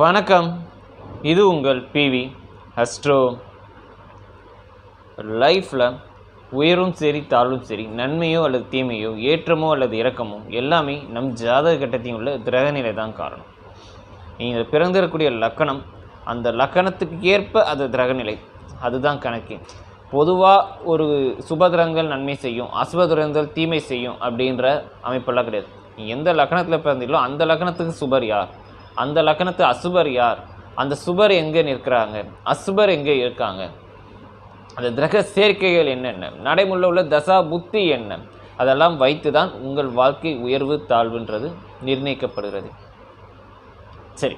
வணக்கம். இது உங்கள் பிவி அஸ்ட்ரோ லைஃப்பில் உயரும் சரி தாழ்வும் சரி நன்மையோ அல்லது தீமையோ ஏற்றமோ அல்லது இறக்கமோ எல்லாமே நம் ஜாதக கட்டத்தையும் உள்ள கிரகநிலை தான் காரணம். நீங்கள் பிறந்திருக்கக்கூடிய லக்கணம் அந்த லக்கணத்துக்கு ஏற்ப அது கிரகநிலை அதுதான் கணக்கு. பொதுவாக ஒரு சுபகிரகங்கள் நன்மை செய்யும் அசுபகிரகங்கள் தீமை செய்யும் அப்படின்ற அமைப்பெல்லாம் கிடையாது. நீ எந்த லக்கணத்தில் பிறந்தீங்களோ அந்த லக்கணத்துக்கு சுபர் யார்? அந்த லக்கணத்து அசுபர் யார்? அந்த சுபர் எங்கே நிற்கிறாங்க? அசுபர் எங்கே இருக்காங்க? அந்த கிரக சேர்க்கைகள் என்னென்ன? நடைமுறையில் உள்ள தசா புத்தி என்ன? அதெல்லாம் வைத்து தான் உங்கள் வாழ்க்கை உயர்வு தாழ்வுன்றது நிர்ணயிக்கப்படுகிறது. சரி.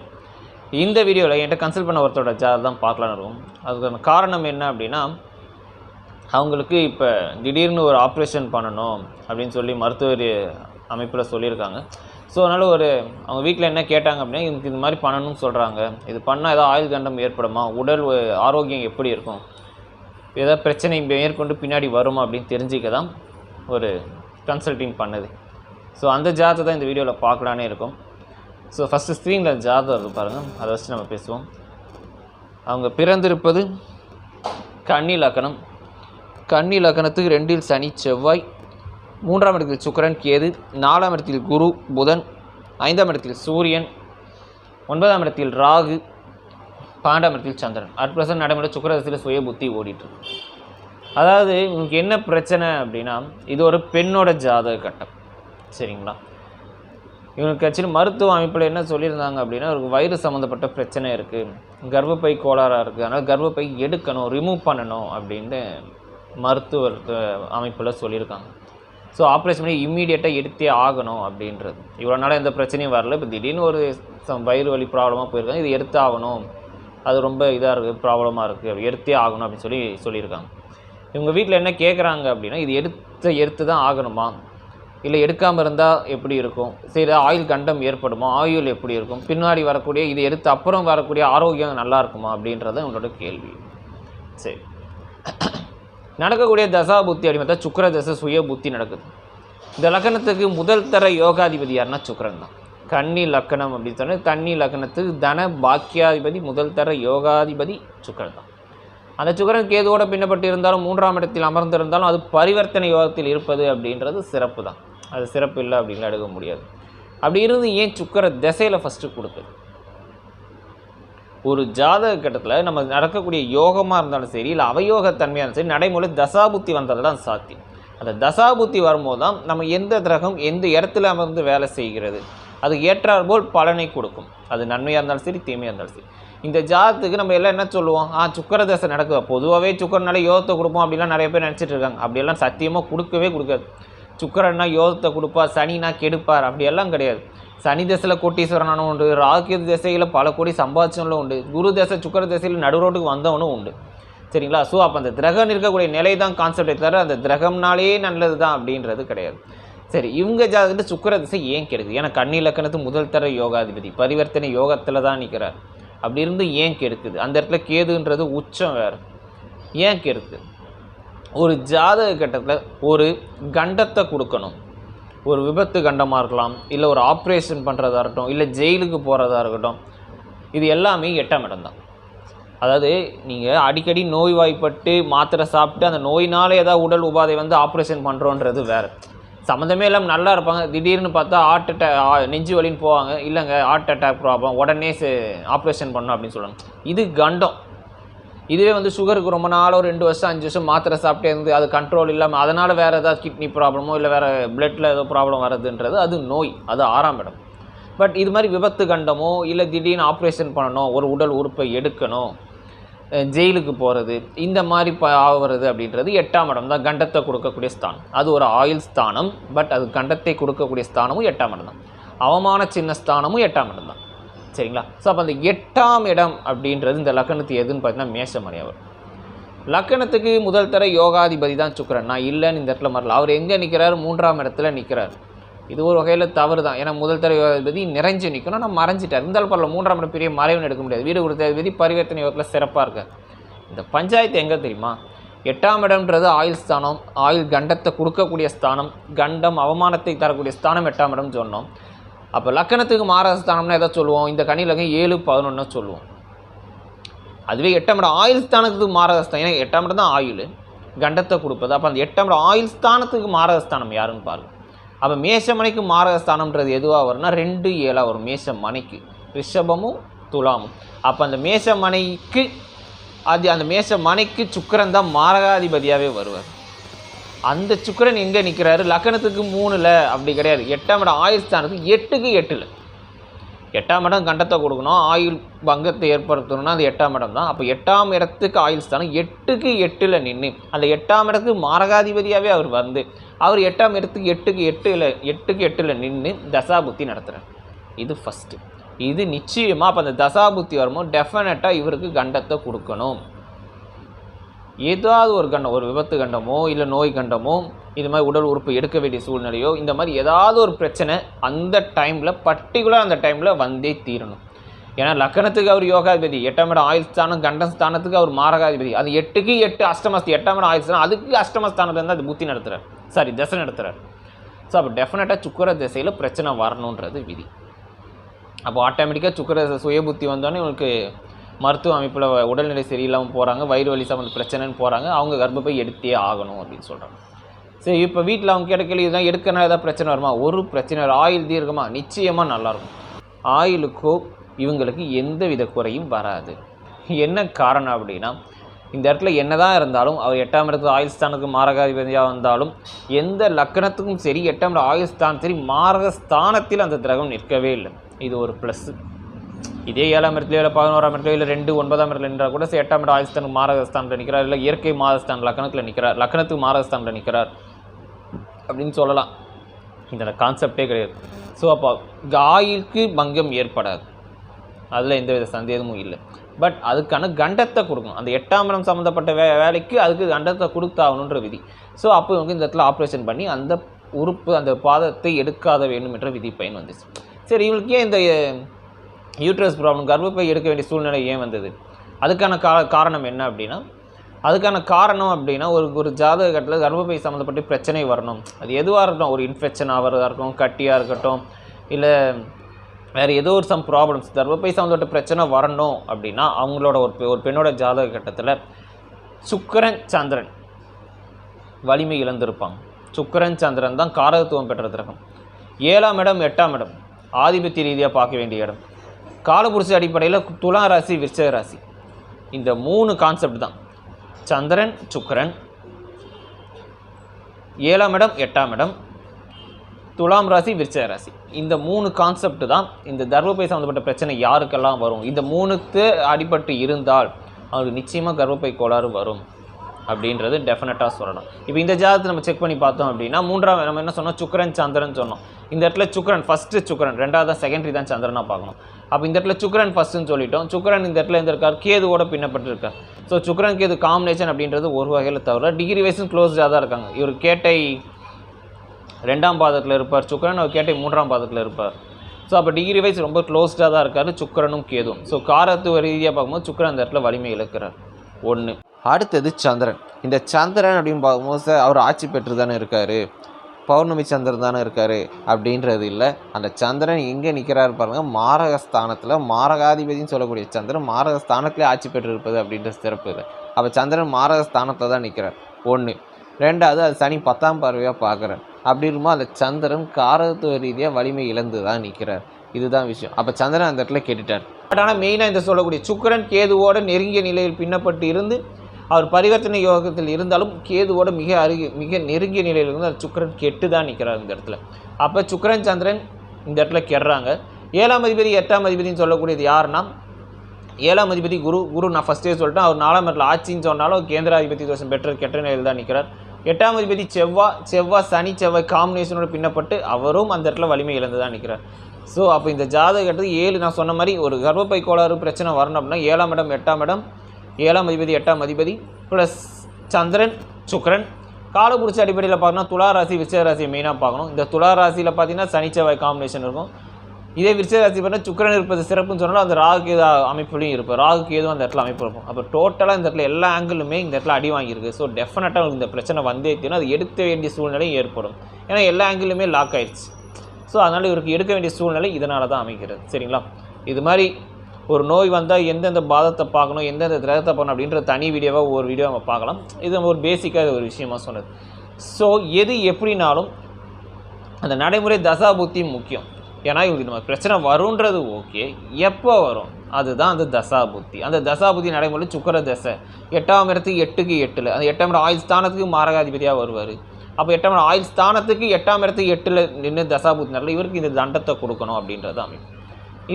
இந்த வீடியோவில் என்கிட்ட கன்சல்ட் பண்ண ஒருத்தரோட ஜாதகம் தான் பார்க்கலான்னு இருக்கும். அதுக்கான காரணம் என்ன அப்படின்னா அவங்களுக்கு இப்போ திடீர்னு ஒரு ஆப்ரேஷன் பண்ணணும் அப்படின்னு சொல்லி மருத்துவ அமைப்பில் சொல்லியிருக்காங்க. ஸோ அதனால் ஒரு அவங்க வீட்டில் என்ன கேட்டாங்க அப்படின்னா இவங்க இது மாதிரி பண்ணணும்னு சொல்கிறாங்க இது பண்ணால் ஏதாவது ஆயுள் கண்டம் ஏற்படுமா? உடல் ஆரோக்கியம் எப்படி இருக்கும்? ஏதாவது பிரச்சனை மேற்கொண்டு பின்னாடி வருமா? அப்படின்னு தெரிஞ்சுக்க தான் ஒரு கன்சல்டிங் பண்ணுது. ஸோ அந்த ஜாதத்தை தான் இந்த வீடியோவில் பார்க்கலானே இருக்கும். ஸோ ஃபஸ்ட்டு ஸ்க்ரீனில் ஜாதகம் இருக்கு பாருங்கள் அதை வச்சு நம்ம பேசுவோம். அவங்க பிறந்திருப்பது கன்னி லக்கணம். கன்னி லக்கணத்துக்கு ரெண்டில் சனி செவ்வாய் மூன்றாம் இடத்தில் சுக்கிரன் கேது நாலாம் இடத்தில் குரு புதன் ஐந்தாம் இடத்தில் சூரியன் ஒன்பதாம் இடத்தில் ராகு பன்னெண்டாம் இடத்தில் சந்திரன். அட் பிரசன்ட் நடைமுறை சுக்கரதத்தில் சுய புத்தி ஓடிட்டு அதாவது உங்களுக்கு என்ன பிரச்சனை அப்படின்னா இது ஒரு பெண்ணோட ஜாதக கட்டம். சரிங்களா? இவனுக்கு ஆக்சுவலி மருத்துவ அமைப்பில் என்ன சொல்லியிருந்தாங்க அப்படின்னா ஒரு வயிறு சம்மந்தப்பட்ட பிரச்சனை இருக்குது கர்ப்பப்பை கோளாறாக இருக்குது அதனால் கர்ப்பப்பை எடுக்கணும் ரிமூவ் பண்ணணும் அப்படின்ட்டு மருத்துவ அமைப்பில் சொல்லியிருக்காங்க. ஸோ ஆப்ரேஷன் பண்ணி இம்மீடியட்டாக எடுத்தே ஆகணும் அப்படின்றது. இவ்வளோ நாளாக எந்த பிரச்சனையும் வரல. இப்போ திடீர்னு ஒரு சம் வயிறு வலி ப்ராப்ளமாக போயிருக்காங்க. இது எடுத்து ஆகணும். அது ரொம்ப இதாக இருக்குது ப்ராப்ளமாக இருக்குது எடுத்தே ஆகணும் அப்படின்னு சொல்லி சொல்லியிருக்காங்க. இவங்க வீட்டில் என்ன கேட்குறாங்க அப்படின்னா இது எடுத்து எடுத்து தான் ஆகணுமா? இல்லை எடுக்காமல் இருந்தால் எப்படி இருக்கும்? சரி ஆயுள் கண்டம் ஏற்படுமா? ஆயுள் எப்படி இருக்கும்? பின்னாடி வரக்கூடிய இது எடுத்து அப்புறம் வரக்கூடிய ஆரோக்கியம் நல்லா இருக்குமா அப்படின்றது உங்களோட கேள்வி. சரி. நடக்கக்கூடிய தசா புத்தி அப்படின்னு பார்த்தா சுக்கர தசை சுய புத்தி நடக்குது. இந்த லக்கணத்துக்கு முதல் தர யோகாதிபதி யாருன்னா சுக்கரன் தான். கன்னி லக்கணம் அப்படின்னு சொன்னால் கன்னி லக்கணத்துக்கு தன பாக்கியாதிபதி முதல் தர யோகாதிபதி சுக்கரன் தான். அந்த சுக்கரன் கேதுவோட பின்னப்பட்டு இருந்தாலும் மூன்றாம் இடத்தில் அமர்ந்திருந்தாலும் அது பரிவர்த்தனை யோகத்தில் இருப்பது அப்படின்றது சிறப்பு தான். அது சிறப்பு இல்லை அப்படின்னு எடுக்க முடியாது. அப்படி இருந்து ஏன் சுக்கர திசையில் ஃபஸ்ட்டு கொடுக்குது ஒரு ஜாதக கட்டத்தில் நம்ம நடக்கக்கூடிய யோகமாக இருந்தாலும் சரி இல்லை அவயோகத்தன்மையாக இருந்தாலும் சரி நடைமுறை தசாபுத்தி வந்தால் தான் சாத்தியம். அந்த தசாபுத்தி வரும்போது தான் நம்ம எந்த கிரகம் எந்த இடத்துல அமர்ந்து வேலை செய்கிறது அது ஏற்றாற்போல் பலனை கொடுக்கும். அது நன்மையாக இருந்தாலும் சரி தீமையாக இருந்தாலும் சரி. இந்த ஜாதத்துக்கு நம்ம எல்லாம் என்ன சொல்லுவோம்? ஆ சுக்கர தசை நடக்குது. பொதுவாகவே சுக்கரனால யோகத்தை கொடுப்போம் அப்படிலாம் நிறைய பேர் நினச்சிட்டு இருக்காங்க. அப்படியெல்லாம் சத்தியமாக கொடுக்கவே கொடுக்காது. சுக்கரன்னா யோகத்தை கொடுப்பார் சனினா கெடுப்பார் அப்படியெல்லாம் கிடையாது. சனி தசையில் கோட்டீஸ்வரனானும் உண்டு ராகிய திசையில் பல கோடி சம்பாதிச்சவங்களும் உண்டு குரு தசை சுக்கர திசையில் நடுரோட்டுக்கு வந்தவனும் உண்டு. சரிங்களா? ஸோ அப்போ அந்த கிரகம் இருக்கக்கூடிய நிலை தான் கான்செப்டை தவிர அந்த கிரகம்னாலே நல்லது தான் அப்படின்றது கிடையாது. சரி இவங்க ஜாதகத்தில் சுக்கர திசை ஏன் கெடுக்குது? ஏன்னா கண்ணி இலக்கணத்து முதல் தர யோகாதிபதி பரிவர்த்தனை யோகத்தில் தான் நிற்கிறார் அப்படி இருந்து ஏன் கெடுக்குது? அந்த இடத்துல கேதுன்றது உச்சம் வேறு. ஏன் கெடுக்குது? ஒரு ஜாதக கட்டத்தில் ஒரு கண்டத்தை கொடுக்கணும். ஒரு விபத்து கண்டமாக இருக்கலாம் இல்லை ஒரு ஆப்ரேஷன் பண்ணுறதா இருக்கட்டும் இல்லை ஜெயிலுக்கு போகிறதா இருக்கட்டும் இது எல்லாமே எட்டாம் இடம் தான். அதாவது நீங்கள் அடிக்கடி நோய்வாய்ப்பட்டு மாத்திரை சாப்பிட்டு அந்த நோயினால் ஏதாவது உடல் உபாதை வந்து ஆப்ரேஷன் பண்ணுறோன்றது வேறு. சம்மந்தமே இல்லாமல் நல்லா இருப்பாங்க. திடீர்னு பார்த்தா ஹார்ட் அட்டாக் நெஞ்சு வலின்னு போவாங்க. இல்லைங்க ஹார்ட் அட்டாக் ப்ராப்ளம் உடனே ஆப்ரேஷன் பண்ணோம் அப்படின்னு சொல்லுவாங்க இது கண்டம். இதுவே வந்து சுகருக்கு ரொம்ப நாளோ ரெண்டு வருஷம் அஞ்சு வருஷம் மாத்திரை சாப்பிட்டே இருந்து அது கண்ட்ரோல் இல்லாமல் அதனால் வேறு ஏதாவது கிட்னி ப்ராப்ளமோ இல்லை வேறு பிளட்டில் ஏதோ ப்ராப்ளம் வருதுன்றது அது நோய் அது ஆறாம் இடம். பட் இது மாதிரி விபத்து கண்டமோ இல்லை திடீர்னு ஆப்ரேஷன் பண்ணணும் ஒரு உடல் உறுப்பை எடுக்கணும் ஜெயிலுக்கு போகிறது இந்த மாதிரி ப ஆகிறது அப்படின்றது எட்டாம் இடம் தான் கண்டத்தை கொடுக்கக்கூடிய ஸ்தானம். அது ஒரு ஆயுள் ஸ்தானம் பட் அது கண்டத்தை கொடுக்கக்கூடிய ஸ்தானமும் எட்டாம் இடம் தான். அவமான சின்ன ஸ்தானமும் எட்டாம் இடம் தான். சரிங்களா? ஸோ அப்போ அந்த எட்டாம் இடம் அப்படின்றது இந்த லக்கணத்து எதுன்னு பார்த்தீங்கன்னா மேஷமணி அவர் லக்கணத்துக்கு முதல் தர யோகாதிபதி தான் சுக்கரன். நான் இல்லைன்னு இந்த இடத்துல மரல அவர் எங்கே நிற்கிறார் மூன்றாம் இடத்துல நிற்கிறார் இது ஒரு வகையில் தவறு தான். ஏன்னா முதல் தர யோகாதிபதி நிறைஞ்சு நிற்கணும் நான் மறைஞ்சிட்டார். இருந்தாலும் பரவாயில்ல மூன்றாம் இடம் பெரிய மறைவுன்னு எடுக்க முடியாது. வீடு கொடுத்த அதிபதி பரிவர்த்தனை யோகத்தில் சிறப்பாக இருக்கார். இந்த பஞ்சாயத்து எங்கே தெரியுமா? எட்டாம் இடம்ன்றது ஆயுள் ஸ்தானம் ஆயுள் கண்டத்தை கொடுக்கக்கூடிய ஸ்தானம் கண்டம் அவமானத்தை தரக்கூடிய ஸ்தானம் எட்டாம் இடம் சொன்னோம். அப்போ லக்கணத்துக்கு மாரகஸ்தானம்னா எதை சொல்லுவோம்? இந்த கனி லக்னம் ஏழு பதினொன்று சொல்லுவோம். அதுவே எட்டாம் இடம் ஆயுள் ஸ்தானத்துக்கு மாரகஸ்தானம் ஏன்னா எட்டாம் இடம் தான் ஆயுள். கண்டத்தை கொடுப்பது. அப்போ அந்த எட்டாம் இடம் ஆயுள் ஸ்தானத்துக்கு மாரகஸ்தானம் யாருன்னு பாருங்கள் அப்போ மேஷமனைக்கு மாரகஸ்தானம்ன்றது எதுவாக வரும்னா ரெண்டு ஏழாக வரும். மேஷமனைக்கு. ரிஷபமும் துலாமும். அப்போ அந்த மேஷமனைக்கு அது அந்த மேஷமனைக்கு சுக்கரன் தான் மாரகாதிபதியாகவே வருவார். அந்த சுக்கரன் எங்கே நிற்கிறாரு லக்கணத்துக்கு மூணில். அப்படி கிடையாது. எட்டாம் இடம் ஆயுள் ஸ்தானத்துக்கு எட்டுக்கு எட்டில். எட்டாம் இடம் கண்டத்தை கொடுக்கணும். ஆயுள் பங்கத்தை ஏற்படுத்தணும்னா அது எட்டாம் இடம் தான். அப்போ எட்டாம் இடத்துக்கு ஆயுள் ஸ்தானம் எட்டுக்கு எட்டில் நின்று அந்த எட்டாம் இடத்துக்கு மாரகாதிபதியாகவே அவர் வந்து அவர் எட்டாம் இடத்துக்கு எட்டுக்கு எட்டில் எட்டுக்கு எட்டில் நின்று தசாபுத்தி நடத்துகிறார் இது ஃபஸ்ட்டு இது நிச்சயமாக அப்போ அந்த தசாபுத்தி வரும்போது டெஃபினட்டாக இவருக்கு கண்டத்தை கொடுக்கணும். ஏதாவது ஒரு கண்டம் ஒரு விபத்து கண்டமோ இல்லை நோய் கண்டமோ இது மாதிரி உடல் உறுப்பு எடுக்க வேண்டிய சூழ்நிலையோ இந்த மாதிரி ஏதாவது ஒரு பிரச்சனை அந்த டைமில் பர்டிகுலர் அந்த டைமில் வந்தே தீரணும். ஏன்னா லக்கணத்துக்கு அவர் யோகாதிபதி எட்டாம் இடம் ஆயுள் ஸ்தானம் கண்டம் ஸ்தானத்துக்கு அவர் மாரகாதிபதி. அது எட்டுக்கு எட்டு அஷ்டமஸ்தி எட்டாம் இடம் ஆயுள் ஸ்தானம் அதுக்கு அஷ்டமஸ்தானத்துல இருந்து அது புத்தி நடத்துகிறார் சாரி தசை நடத்துகிறார் ஸோ அப்போ டெஃபினட்டாக சுக்கர திசையில் பிரச்சனை வரணுன்றது விதி. அப்போ ஆட்டோமேட்டிக்காக சுக்கர சுய புத்தி வந்தோடனே உங்களுக்கு மருத்துவ அமைப்பில் உடல்நிலை சரியில்லாமல் போகிறாங்க வயிறு வலி சம்மந்த பிரச்சனைன்னு போகிறாங்க அவங்க கர்ப்பப்பை எடுத்தே ஆகணும் அப்படின்னு சொல்கிறாங்க சரி இப்போ வீட்டில் அவங்க கேட்ட கேள்வி தான் எடுக்கணும் ஏதாவது பிரச்சனை வருமா? ஒரு பிரச்சனை வரும். ஆயில் தீர்க்கமா நிச்சயமாக நல்லாயிருக்கும். ஆயிலுக்கோ இவங்களுக்கு எந்த வித குறையும் வராது. என்ன காரணம் அப்படின்னா இந்த இடத்துல என்னதான் இருந்தாலும் அவர் எட்டாம் இடத்து ஆயுள் ஸ்தானத்துக்கு மாரகாதிபதியாக வந்தாலும் எந்த லக்கணத்துக்கும் சரி எட்டாம் இடம் ஆயுள் ஸ்தானம் சரி மாரக ஸ்தானத்தில் அந்த கிரகம் நிற்கவே இல்லை. இது ஒரு ப்ளஸ்ஸு இதே ஏழாம் இடத்துல இல்லை பதினோராம் இடத்துல இல்லை ரெண்டு ஒன்பதாம் இடத்துல நின்றால் கூட எட்டாம் இடம் ஆயுஸ்தானுக்கு மாரகஸ்தானில் நிற்கிறார் இல்லை இயற்கை மாதஸ்தான் லக்கணத்தில் நிற்கிறார் லக்கணத்துக்கு மாரகஸ்தானில் நிற்கிறார் அப்படின்னு சொல்லலாம். இந்த கான்செப்டே கிடையாது. ஸோ அப்போ ஆயிலுக்கு பங்கம் ஏற்படாது. அதில் எந்த வித சந்தேகமும் இல்லை. பட் அதுக்கான கண்டத்தை கொடுக்கணும். அந்த எட்டாம் இடம் சம்மந்தப்பட்ட வே வேலைக்கு அதுக்கு கண்டத்தை கொடுத்தாகணுன்ற விதி. ஸோ அப்போ இவங்க இந்த இடத்துல ஆப்ரேஷன் பண்ணி அந்த உறுப்பு அந்த பாதத்தை எடுக்காத வேண்டும் என்ற விதி பயன் வந்துச்சு. சரி இவங்களுக்கு ஏன் இந்த யூட்ரஸ் ப்ராப்ளம் கர்ப்பப்பை எடுக்க வேண்டிய சூழ்நிலை ஏன் வந்தது? அதுக்கான கா காரணம் என்ன அப்படின்னா அதுக்கான காரணம் அப்படின்னா ஒரு ஒரு ஜாதக கட்டத்தில் கர்ப்பப்பை சம்மந்தப்பட்ட பிரச்சனை வரணும். அது எதுவாக இருக்கட்டும் ஒரு இன்ஃபெக்ஷன் ஆகிறதா இருக்கட்டும் கட்டியாக இருக்கட்டும் இல்லை வேறு ஏதோ ஒரு சம் ப்ராப்ளம்ஸ் கர்ப்பப்பை சம்மந்தப்பட்ட பிரச்சனை வரணும் அப்படின்னா அவங்களோட ஒரு பெ- ஒரு பெண்ணோட ஜாதக கட்டத்தில் சுக்கிரன் சந்திரன் வலிமை இழந்திருப்பாங்க. சுக்கரன் சந்திரன் தான் காரகத்துவம் பெற்ற கிரகம். ஏழாம் இடம் எட்டாம் இடம் ஆதிபத்திய ரீதியாக பார்க்க வேண்டிய இடம். காலபுருஷ அடிப்படையில் துலா ராசி விருச்சக ராசி. இந்த மூணு கான்செப்ட் தான். சந்திரன் சுக்கரன். ஏழாம் இடம் எட்டாம் இடம். துலாம் ராசி விருச்சக ராசி. இந்த மூணு கான்செப்ட் தான். இந்த கர்ப்பப்பை சம்மந்தப்பட்ட பிரச்சனை யாருக்கெல்லாம் வரும்? இந்த மூணுக்கு அடிபட்டு இருந்தால் அவங்களுக்கு நிச்சயமாக கர்ப்பப்பை கோளாறு வரும் அப்படின்றது டெஃபினட்டாக சொல்லணும். இப்போ இந்த ஜாதகத்தை நம்ம செக் பண்ணி பார்த்தோம் அப்படின்னா மூன்றாம் நம்ம என்ன சொன்னோம்? சுக்கரன் சந்திரன் சொன்னோம். இந்த இடத்துல சுக்ரன் ஃபஸ்ட்டு சுக்ரன் ரெண்டாவது செகண்டரி தான் சந்திரனாக பார்க்கணும். அப்போ இந்த இடத்துல சுக்கரன் ஃபஸ்ட்டுன்னு சொல்லிட்டோம். சுக்ரன் இந்த இடத்துல இருந்திருக்கார். கேதுவோட பின்னப்பட்டிருக்கார். ஸோ சுக்ரன் கேது காம்பினேஷன் அப்படின்றது ஒரு வகையில் தவிர டிகிரி வைஸும் க்ளோஸ்டாக தான் இருக்காங்க. இவர் கேட்டை ரெண்டாம் பாதத்தில் இருப்பார். சுக்ரன் அவர் கேட்டை மூன்றாம் பாதத்தில் இருப்பார். ஸோ அப்போ டிகிரி வைஸ் ரொம்ப க்ளோஸ்டாக தான் இருக்கார் சுக்கரனும் கேதும் ஸோ காரத்துவ ரீதியாக பார்க்கும்போது சுக்கரன் அந்த இடத்துல வலிமை இழக்கிறார். ஒன்று அடுத்தது சந்திரன். இந்த சந்திரன் அப்படின்னு பார்க்கும்போது சார் அவர் ஆட்சி பெற்று தானே இருக்கார். பௌர்ணமி சந்திரன் தானே இருக்கார் அப்படின்றது இல்லை. அந்த சந்திரன் எங்கே நிற்கிறாரு பாருங்க மாரகஸ்தானத்தில் மாரகாதிபதினு சொல்லக்கூடிய சந்திரன் மாரகஸ்தானத்திலே ஆட்சி பெற்று இருப்பது அப்படின்ற சிறப்பு இது. அப்போ சந்திரன் மாரகஸ்தானத்தில் தான் நிற்கிறார் ஒன்று ரெண்டாவது அது சனி பத்தாம் பார்வையாக பார்க்குறார். அப்படி இருக்கும்போது அந்த சந்திரன் காரத்துவ ரீதியாக வலிமை இழந்து தான் நிற்கிறார் இதுதான் விஷயம். அப்போ சந்திரன் அந்த இடத்துல கேட்டுட்டார். பட் ஆனால் மெயினாக இந்த சொல்லக்கூடிய சுக்கரன் கேதுவோட நெருங்கிய நிலையில் பின்னப்பட்டு இருந்து அவர் பரிவர்த்தனை யோகத்தில் இருந்தாலும் கேதுவோட மிக அருகே மிக நெருங்கிய நிலையில் இருந்து அந்த சுக்கரன் கெட்டு தான் நிற்கிறார் இந்த இடத்துல. அப்போ சுக்கரன் சந்திரன் இந்த இடத்துல கெடுறாங்க. ஏழாம் அதிபதி எட்டாம் அதிபதினு சொல்லக்கூடியது யாருன்னா ஏழாம் அதிபதி குரு குரு நான் ஃபஸ்ட்டே சொல்லிட்டேன். அவர் நாலாம் இடத்துல ஆட்சின்னு சொன்னாலும் கேந்திராதிபதி தோஷம் பெற்ற கெட்ட நிலையில் தான் நிற்கிறார் எட்டாம் அதிபதி செவ்வாய் செவ்வாய் சனி செவ்வாய் காம்பினேஷனோட பின்னப்பட்டு அவரும் அந்த இடத்துல வலிமை இழந்து தான் நிற்கிறார் ஸோ அப்போ இந்த ஜாதகத்துக்கு ஏழு நான் சொன்ன மாதிரி ஒரு கர்ப்பப்பை கோளாறு பிரச்சனை வரணும் அப்படின்னா ஏழாம் இடம் எட்டாம் இடம் ஏழாம் அதிபதி எட்டாம் அதிபதி ப்ளஸ் சந்திரன் சுக்கரன். காலபுருஷ அடிப்படையில் பார்த்தோன்னா துளா ராசி விருச்சிக மெயினாக பார்க்கணும். இந்த துளா ராசியில் பார்த்தீங்கன்னா சனி செவ்வாய் காம்பினேஷன் இருக்கும். இதே விருச்சிக ராசி பார்த்தா சுக்கரன் இருப்பது சிறப்புன்னு சொன்னாலும் அந்த ராகு கேது அமைப்புலையும் இருப்போம் ராகு கேதும் அந்த இடத்துல அமைப்பு இருக்கும். அப்போ டோட்டலாக இந்த இடத்துல எல்லா ஆங்கிளுமே இந்த இடத்துல அடி வாங்கியிருக்கு. ஸோ டெஃபினட்டாக உங்களுக்கு இந்த பிரச்சனை வந்தே தீரும். அது எடுக்க வேண்டிய சூழ்நிலை ஏற்படும். ஏன்னா எல்லா ஆங்கிளுமே லாக் ஆயிடுச்சு ஸோ அதனால் இவருக்கு எடுக்க வேண்டிய சூழ்நிலை இதனால தான் அமைக்கிறது சரிங்களா? இது மாதிரி ஒரு நோய் வந்தால் எந்தெந்த பாதத்தை பார்க்கணும் எந்தெந்த கிரகத்தை பார்க்கணும் அப்படின்ற தனி வீடியோவாக ஒரு வீடியோ நம்ம பார்க்கலாம். இது நம்ம ஒரு பேசிக்காக ஒரு விஷயமாக சொன்னது. ஸோ எது எப்படினாலும் அந்த நடைமுறை தசா புத்தி முக்கியம். ஏன்னா இவங்களுக்கு நம்ம பிரச்சனை வருன்றது ஓகே எப்போ வரும்? அதுதான் அந்த தசா புத்தி. அந்த தசா புத்தி நடைமுறை சுக்கர தசை. எட்டாம் இடத்துக்கு எட்டுக்கு எட்டில். அந்த எட்டாம் இடம் ஆயுள் ஸ்தானத்துக்கு மாரகாதிபதியாக வருவார். அப்போ எட்டாம் இடம் ஆயுள் ஸ்தானத்துக்கு எட்டாம் இடத்துக்கு எட்டில் நின்று தசா புத்தி நடல இவருக்கு இந்த தண்டத்தை கொடுக்கணும் அப்படின்றது அமைப்பு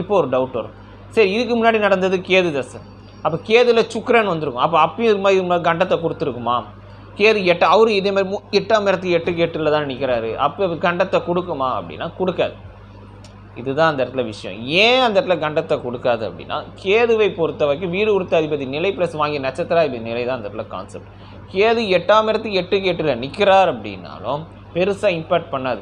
இப்போ ஒரு டவுட் வரும். சரி இதுக்கு முன்னாடி நடந்தது கேது தசை. அப்போ கேதுல சுக்கரன் வந்திருக்கும். அப்போ அப்பயும் இது மாதிரி இது மாதிரி கண்டத்தை கொடுத்துருக்குமா? கேது எட்டு அவரு இதே மாதிரி மு- எட்டாம் இடத்துக்கு எட்டுக்கு எட்டில் தான் நிற்கிறாரு அப்போ கண்டத்தை கொடுக்குமா அப்படின்னா கொடுக்காது. இதுதான் அந்த இடத்துல விஷயம். ஏன் அந்த இடத்துல கண்டத்தை கொடுக்காது அப்படின்னா கேதுவை பொறுத்த வரைக்கும் வீடு உறுத்த அதிபதி நிலை ப்ளஸ் வாங்கிய நட்சத்திராதிபதி நிலை தான் அந்த இடத்துல கான்செப்ட் கேது எட்டாம் இடத்துக்கு எட்டுக்கு எட்டில் நிற்கிறார் அப்படின்னாலும் பெருசாக இம்பேக்ட் பண்ணாது.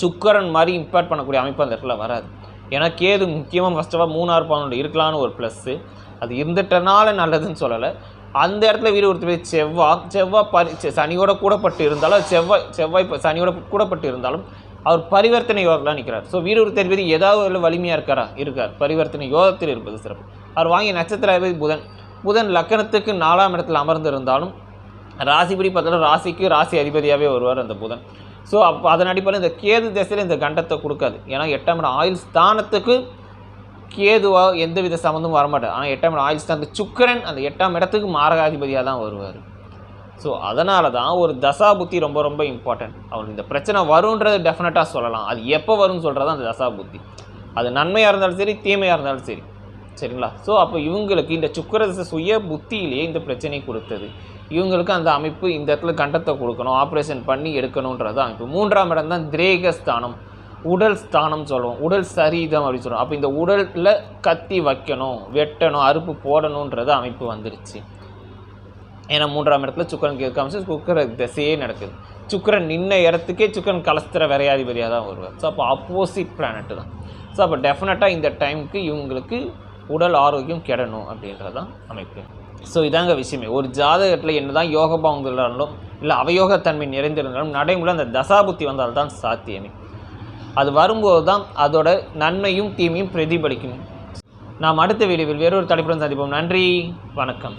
சுக்கரன் மாதிரி இம்பேக்ட் பண்ணக்கூடிய அமைப்பு அந்த இடத்துல வராது. ஏன்னா கேது முக்கியமாக ஃபஸ்ட் ஆஃப் ஆல் மூணாறு பவுண்டு இருக்கலான்னு ஒரு ப்ளஸ்ஸு அது இருந்துட்டனால நல்லதுன்னு சொல்லலை. அந்த இடத்துல வீடு ஒருத்தர் போய் செவ்வாய் செவ்வாய் பரி செ- சனியோட கூடப்பட்டு இருந்தாலும் செவ்வாய் செவ்வாய் இப்போ சனியோட கூடப்பட்டு இருந்தாலும் அவர் பரிவர்த்தனை யோகத்தில் நிற்கிறார் ஸோ வீடு ஒரு தெரிவிதி ஏதாவது ஒரு வலிமையாக இருக்காரா? இருக்கார். பரிவர்த்தனை யோகத்தில் இருப்பது சிறப்பு. அவர் வாங்கிய நட்சத்திர அதிபதி புதன். புதன் லக்கணத்துக்கு நாலாம் இடத்துல அமர்ந்திருந்தாலும் ராசிபடி பார்த்தாலும் ராசிக்கு ராசி அதிபதியாகவே வருவார் அந்த புதன். ஸோ அப்போ அதன் அடிப்படையில் இந்த கேது திசையில் இந்த கண்டத்தை கொடுக்காது. ஏன்னா எட்டாம் இடம் ஆயுள் ஸ்தானத்துக்கு கேதுவாக எந்த வித சம்மந்தமும் வரமாட்டார். ஆனால் எட்டாம் இடம் ஆயுள் ஸ்தானத்து சுக்கரன் அந்த எட்டாம் இடத்துக்கு மாரகாதிபதியாக தான் வருவார். ஸோ அதனால தான் ஒரு தசா புத்தி ரொம்ப ரொம்ப இம்பார்ட்டன்ட் அவனுக்கு இந்த பிரச்சனை வரும்ன்றது டெஃபினட்டாக சொல்லலாம். அது எப்போ வரும்னு சொல்கிறது அந்த தசா புத்தி அது நன்மையாக இருந்தாலும் சரி தீமையாக இருந்தாலும் சரி. சரிங்களா? ஸோ அப்போ இவங்களுக்கு இந்த சுக்கரதச சுய புத்தியிலேயே இந்த பிரச்சனை கொடுத்தது. இவங்களுக்கு அந்த அமைப்பு இந்த இடத்துல கண்டத்தை கொடுக்கணும் ஆப்ரேஷன் பண்ணி எடுக்கணுன்றது அமைப்பு. மூன்றாம் இடம் தான் திரேக ஸ்தானம் உடல் ஸ்தானம் சொல்லுவோம். உடல் சரீதம் அப்படின்னு சொல்லுவோம். அப்போ இந்த உடலில் கத்தி வைக்கணும் வெட்டணும் அறுப்பு போடணுன்றது அமைப்பு வந்துருச்சு. ஏன்னா மூன்றாம் இடத்துல சுக்கரன் கேட்காமச்சு சுக்கர திசையே நடக்குது. சுக்கரன் நின்ன இடத்துக்கே சுக்கரன் கலஸ்திர விரையாதிபதியாக தான் வருவார். ஸோ அப்போ ஆப்போசிட் பிளானட்டு தான். ஸோ அப்போ டெஃபினட்டாக இந்த டைமுக்கு இவங்களுக்கு உடல் ஆரோக்கியம் கெடணும் அப்படின்றது தான் அமைப்பு. ஸோ இதாங்க விஷயமே. ஒரு ஜாதகத்தில் என்ன தான் யோக இருந்தாலும் இல்லை அவயோகத்தன்மை நிறைந்திருந்தாலும் நடைமுறை அந்த தசாபுத்தி வந்தால் தான் சாத்தியமே. அது வரும்போது தான் அதோட நன்மையும் தீமையும் பிரதிபலிக்கும். நாம் அடுத்த வீடியோவில் வேறொரு தலைப்புடன் சந்திப்போம். நன்றி. வணக்கம்.